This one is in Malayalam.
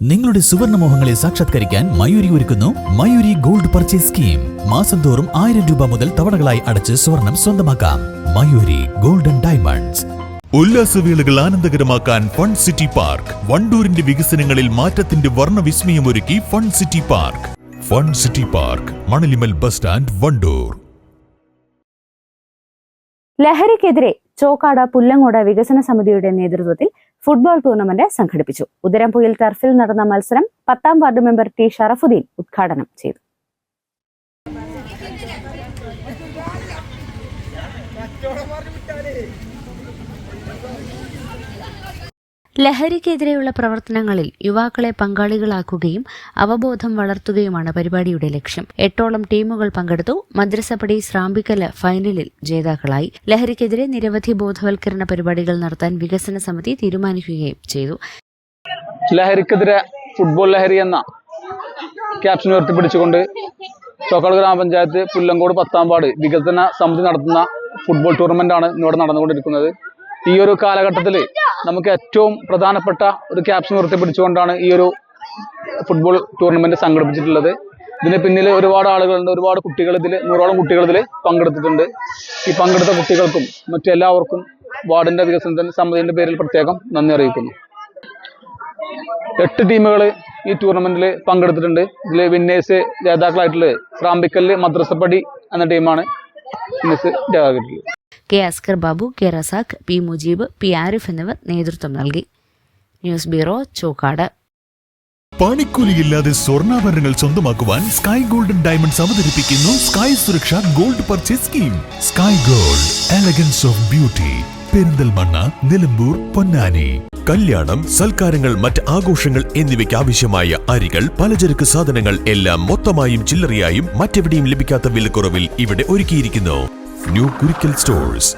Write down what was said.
നിങ്ങളുടെ സുവർണ മോഹങ്ങളെ സാക്ഷാത്കരിക്കാൻ മയൂരി ഒരുക്കുന്നു മയൂരി ഗോൾഡ് പർച്ചേസ് സ്കീം. മാസം തോറും ആയിരം രൂപ മുതൽ തവണകളായി അടച്ച് സ്വർണം സ്വന്തമാക്കാം. Mayuri golden diamonds. ഉല്ലാസവേളകൾ ആനന്ദകരമാക്കാൻ ഫൺ സിറ്റി പാർക്ക്. വണ്ടൂരിന്റെ വികസനങ്ങളിൽ മാറ്റത്തിന്റെ വർണവിസ്മയമൊരുക്കി fun city park. Fun city park Manalimal bus stand Wandoor. ലഹരിക്കെതിരെ ചോക്കാട് പുല്ലങ്ങോട വികസന സമിതിയുടെ നേതൃത്വത്തിൽ ഫുട്ബോൾ ടൂർണമെന്റ് സംഘടിപ്പിച്ചു. ഉദരംപുയിൽ ടർഫിൽ നടന്ന മത്സരം പത്താം വാർഡ് മെമ്പർ ടി ഷറഫുദ്ദീൻ ഉദ്ഘാടനം ചെയ്തു. ലഹരിക്കെതിരെയുള്ള പ്രവർത്തനങ്ങളിൽ യുവാക്കളെ പങ്കാളികളാക്കുകയും അവബോധം വളർത്തുകയുമാണ് പരിപാടിയുടെ ലക്ഷ്യം. എട്ടോളം ടീമുകൾ പങ്കെടുത്തു. മദ്രസപ്പടി ശ്രാമ്പിക്കൽ ഫൈനലിൽ ജേതാക്കളായി. ലഹരിക്കെതിരെ നിരവധി ബോധവൽക്കരണ പരിപാടികൾ നടത്താൻ വികസന സമിതി തീരുമാനിക്കുകയും ചെയ്തു. ലഹരിക്കെതിരെ ഫുട്ബോൾ ലഹരി എന്ന ക്യാപ്ഷൻ ഉയർത്തിപ്പിടിച്ചുകൊണ്ട് ചോക്കാട് ഗ്രാമപഞ്ചായത്ത് പുല്ലങ്കോട് പത്താം വികസന സമിതി നടത്തുന്ന ഫുട്ബോൾ ടൂർണമെന്റ് ആണ് ഇന്നിവിടെ നടന്നുകൊണ്ടിരിക്കുന്നത്. ഈ ഒരു കാലഘട്ടത്തിൽ നമുക്ക് ഏറ്റവും പ്രധാനപ്പെട്ട ഒരു ക്യാപ്ഷൻ ഉയർത്തിപ്പിടിച്ചുകൊണ്ടാണ് ഈ ഒരു ഫുട്ബോൾ ടൂർണമെന്റ് സംഘടിപ്പിച്ചിട്ടുള്ളത്. ഇതിന് പിന്നിൽ ഒരുപാട് ആളുകളുണ്ട് ഒരുപാട് കുട്ടികൾ ഇതിൽ നൂറോളം കുട്ടികൾ ഇതിൽ പങ്കെടുത്തിട്ടുണ്ട്. ഈ പങ്കെടുത്ത കുട്ടികൾക്കും മറ്റെല്ലാവർക്കും വാർഡിന്റെ വികസനത്തിന് സമിതിന്റെ പേരിൽ പ്രത്യേകം നന്ദി അറിയിക്കുന്നു. എട്ട് ടീമുകൾ ഈ ടൂർണമെന്റിൽ പങ്കെടുത്തിട്ടുണ്ട്. ഇതിൽ വിന്നേഴ്സ് ജേതാക്കളായിട്ടുള്ളത് ക്രാമ്പിക്കൽ മദ്രസപ്പടി എന്ന ടീമാണ് winners ജേതാക്കിയിട്ടുള്ളത് K Askar Babu K Razak P Mujeeb P Arif എന്നിവർ നേതൃത്വം നൽകി. News bureau Chokkad. പണിക്കൂലിയില്ലാതെ സ്വർണാഭരണങ്ങൾ സ്വന്തമാക്കുവാൻ സ്കൈ ഗോൾഡൻ ഡയമണ്ട്സ് അവതരിപ്പിക്കുന്നു സ്കൈ സുരക്ഷ gold purchase scheme. Sky gold elegance of beauty Perinthalmanna Nilambur Ponnani. കല്യാണം സൽക്കാരങ്ങൾ മറ്റ് ആഘോഷങ്ങൾ എന്നിവയ്ക്ക് ആവശ്യമായ അരികൾ പലചരക്ക് സാധനങ്ങൾ എല്ലാം മൊത്തമായും ചില്ലറയായും മറ്റെവിടെയും ലഭിക്കാത്ത വിലക്കുറവിൽ ഇവിടെ ഒരുക്കിയിരിക്കുന്നു. New Kurikkal stores